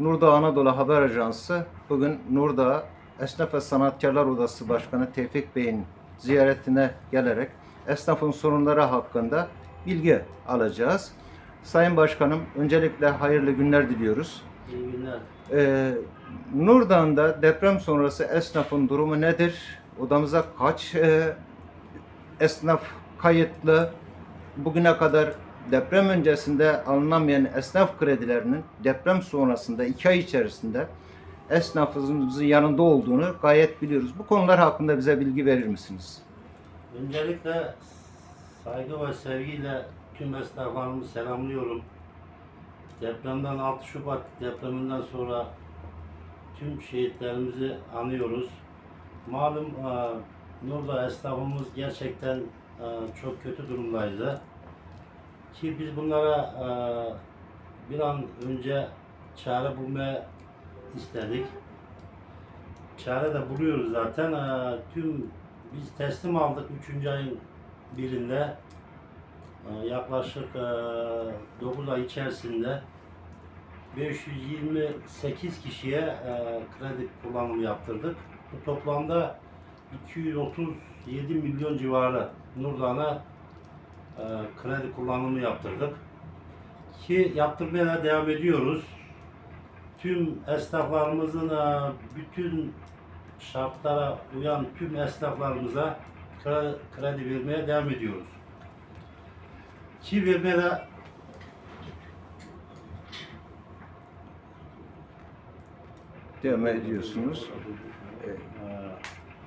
Nurdağ Anadolu Haber Ajansı bugün Nurdağ Esnaf ve Sanatkarlar Odası Başkanı Tevfik Bey'in ziyaretine gelerek esnafın sorunları hakkında bilgi alacağız. Sayın Başkanım öncelikle hayırlı günler diliyoruz. İyi günler. Ee, Nurdağ'da deprem sonrası esnafın durumu nedir? Odamıza kaç e, esnaf kayıtlı? Bugüne kadar deprem öncesinde alınamayan esnaf kredilerinin deprem sonrasında iki ay içerisinde esnafımızın yanında olduğunu gayet biliyoruz. Bu konular hakkında bize bilgi verir misiniz? Öncelikle saygı ve sevgiyle tüm esnaflarımı selamlıyorum. Depremden 6 Şubat depreminden sonra tüm şehitlerimizi anıyoruz. Malum e, Nurda esnafımız gerçekten e, çok kötü durumdaydı. Ki biz bunlara e, bir an önce çare bulmaya istedik. Çare de buluyoruz zaten. E, tüm biz teslim aldık 3. ayın birinde. E, yaklaşık e, 9 ay içerisinde 528 kişiye e, kredi kullanımı yaptırdık. Bu toplamda 237 milyon civarı Nurdan'a e, kredi kullanımı yaptırdık. Ki yaptırmaya da devam ediyoruz. Tüm esnaflarımızın e, bütün şartlara uyan tüm esnaflarımıza kredi, kredi vermeye devam ediyoruz. Ki vermeye de Devam ediyorsunuz.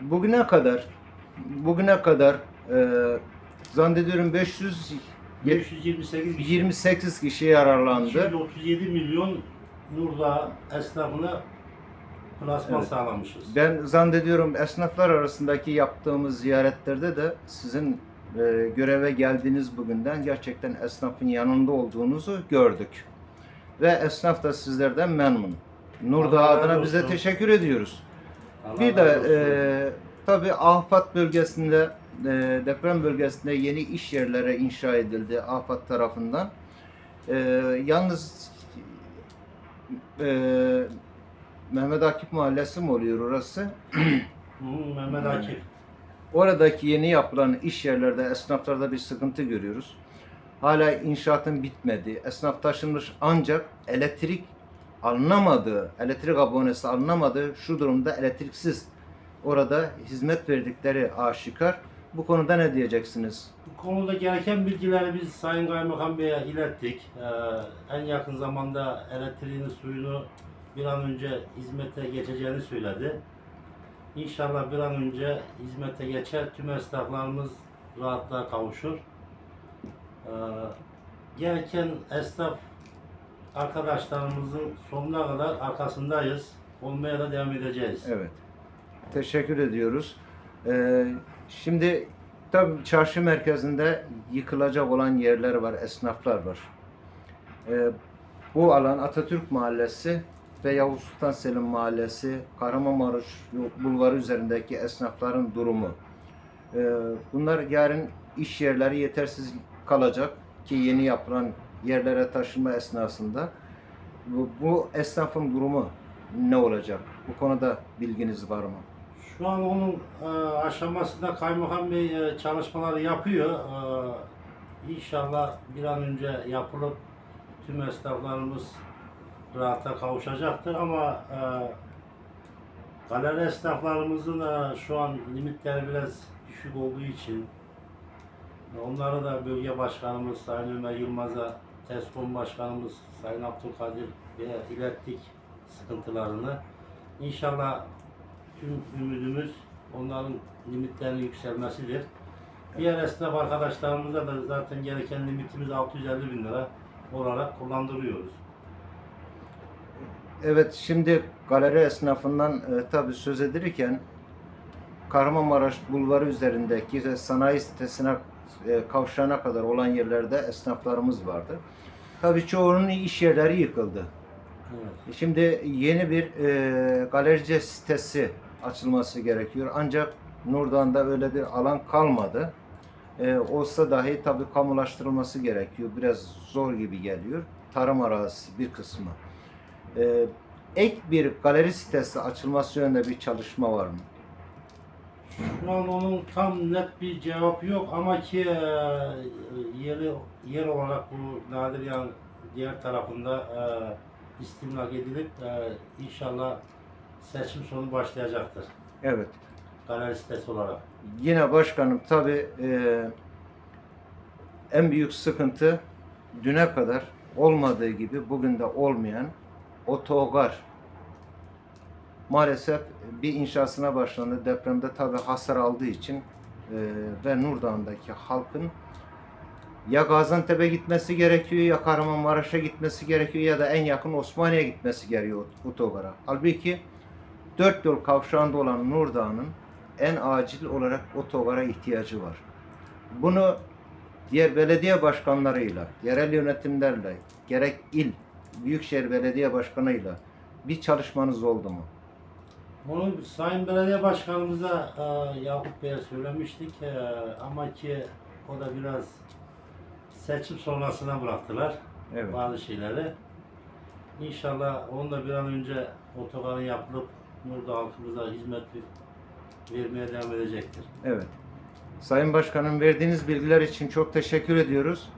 Bugüne kadar bugüne kadar e, zannediyorum 500 528 kişi, 28 kişi yararlandı. 237 milyon Nurdağ esnafına plasman Evet. sağlamışız. Ben zannediyorum esnaflar arasındaki yaptığımız ziyaretlerde de sizin e, göreve geldiğiniz bugünden gerçekten esnafın yanında olduğunuzu gördük. Ve esnaf da sizlerden memnun. Nurdağ adına bize teşekkür ediyoruz. Allah Bir de olsun. e, tabii Afat bölgesinde e, deprem bölgesinde yeni iş yerlere inşa edildi Afat tarafından. E, yalnız e, Mehmet Akif Mahallesi mi oluyor orası? Mehmet Akif. Oradaki yeni yapılan iş yerlerde esnaflarda bir sıkıntı görüyoruz. Hala inşaatın bitmedi. Esnaf taşınmış ancak elektrik alınamadığı, elektrik abonesi alınamadığı şu durumda elektriksiz orada hizmet verdikleri aşikar. Bu konuda ne diyeceksiniz? Bu konuda gereken bilgileri biz Sayın Kaymakam Bey'e ilettik. Ee, en yakın zamanda elektriğini, suyunu bir an önce hizmete geçeceğini söyledi. İnşallah bir an önce hizmete geçer, tüm esnaflarımız rahatlığa kavuşur. Ee, gereken esnaf arkadaşlarımızın sonuna kadar arkasındayız. Olmaya da devam edeceğiz. Evet. Teşekkür ediyoruz. Ee, şimdi tabii çarşı merkezinde yıkılacak olan yerler var, esnaflar var. Ee, bu alan Atatürk Mahallesi ve Yavuz Sultan Selim Mahallesi, Kahramanmaraş Bulvarı üzerindeki esnafların durumu. Ee, bunlar yarın iş yerleri yetersiz kalacak ki yeni yapılan yerlere taşınma esnasında. Bu, bu esnafın durumu ne olacak? Bu konuda bilginiz var mı? Şu an onun e, aşamasında Kaymakam Bey e, çalışmaları yapıyor. E, inşallah bir an önce yapılıp tüm esnaflarımız rahata kavuşacaktır ama e, galeri esnaflarımızın e, şu an limitleri biraz düşük olduğu için e, onları da bölge başkanımız Sayın Ömer Yılmaz'a, TESKOM başkanımız Sayın Abdülkadir Bey'e ilettik sıkıntılarını. İnşallah tüm ümidimiz onların limitlerinin yükselmesidir. Diğer esnaf arkadaşlarımıza da zaten gereken limitimiz 650 bin lira olarak kullandırıyoruz. Evet, şimdi galeri esnafından e, tabii söz edilirken Kahramanmaraş Bulvarı üzerindeki ve sanayi sitesine e, kavşağına kadar olan yerlerde esnaflarımız vardı. Tabii çoğunun iş yerleri yıkıldı. Evet. Şimdi yeni bir e, galerici sitesi açılması gerekiyor. Ancak Nurdan'da öyle bir alan kalmadı. E, olsa dahi tabii kamulaştırılması gerekiyor. Biraz zor gibi geliyor. Tarım arazisi bir kısmı. e, ek bir galeri sitesi açılması yönünde bir çalışma var mı? Şu an onun tam net bir cevap yok ama ki e, yeri, yer olarak bu Nadiryan diğer tarafında e, istimlak edilip e, inşallah seçim sonu başlayacaktır. Evet. Sitesi olarak. Yine başkanım tabi en büyük sıkıntı düne kadar olmadığı gibi bugün de olmayan otogar. Maalesef bir inşasına başlandı. Depremde tabi hasar aldığı için e, ve Nurdağ'ındaki halkın ya Gaziantep'e gitmesi gerekiyor ya Kahramanmaraş'a gitmesi gerekiyor ya da en yakın Osmaniye gitmesi gerekiyor otogara. Halbuki dört yol kavşağında olan Nurdağ'ın en acil olarak otogara ihtiyacı var. Bunu diğer belediye başkanlarıyla, yerel yönetimlerle, gerek il, büyükşehir belediye başkanıyla bir çalışmanız oldu mu? Bunu Sayın Belediye Başkanımıza e, Yakup Bey'e söylemiştik e, ama ki o da biraz seçim sonrasına bıraktılar Evet. bazı şeyleri. İnşallah onu da bir an önce otogarın yapılıp burada halkımıza hizmet vermeye devam edecektir. Evet. Sayın Başkanım verdiğiniz bilgiler için çok teşekkür ediyoruz.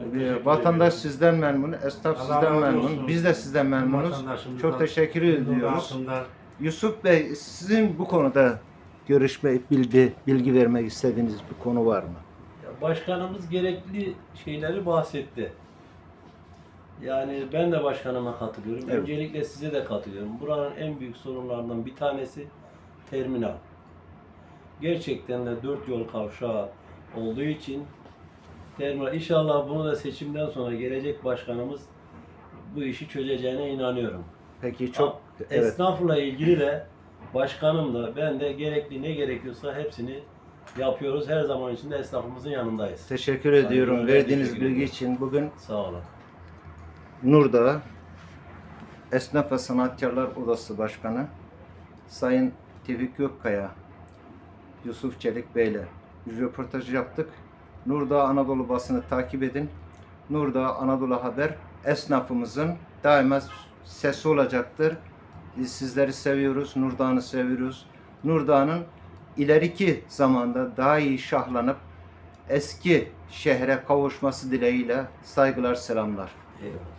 Ben Ee, teşekkür Vatandaş ediyorum. sizden memnun, esnaf Allah sizden memnun, olsun. biz de sizden memnunuz. Çok teşekkür ediyoruz. olsunlar. Yusuf Bey, sizin bu konuda görüşme, bilgi, bilgi vermek istediğiniz bir konu var mı? Başkanımız gerekli şeyleri bahsetti. Yani ben de başkanıma katılıyorum. Evet. Öncelikle size de katılıyorum. Buranın en büyük sorunlarından bir tanesi terminal. Gerçekten de dört yol kavşağı olduğu için terminal inşallah bunu da seçimden sonra gelecek başkanımız bu işi çözeceğine inanıyorum. Peki çok evet. Esnafla ilgili de başkanım da ben de gerekli ne gerekiyorsa hepsini yapıyoruz. Her zaman için de esnafımızın yanındayız. Teşekkür ediyorum öyle, verdiğiniz teşekkür bilgi için. Bugün Sağ olun. Nurdağ Esnaf ve Sanatkarlar Odası Başkanı Sayın Tevfik Gökkaya, Yusuf Çelik Bey'le bir röportaj yaptık. Nurdağ Anadolu basını takip edin. Nurdağ Anadolu Haber esnafımızın daima sesi olacaktır. Biz sizleri seviyoruz, Nurdağ'ını seviyoruz. Nurdağ'ın ileriki zamanda daha iyi şahlanıp eski şehre kavuşması dileğiyle saygılar, selamlar. Eyvallah.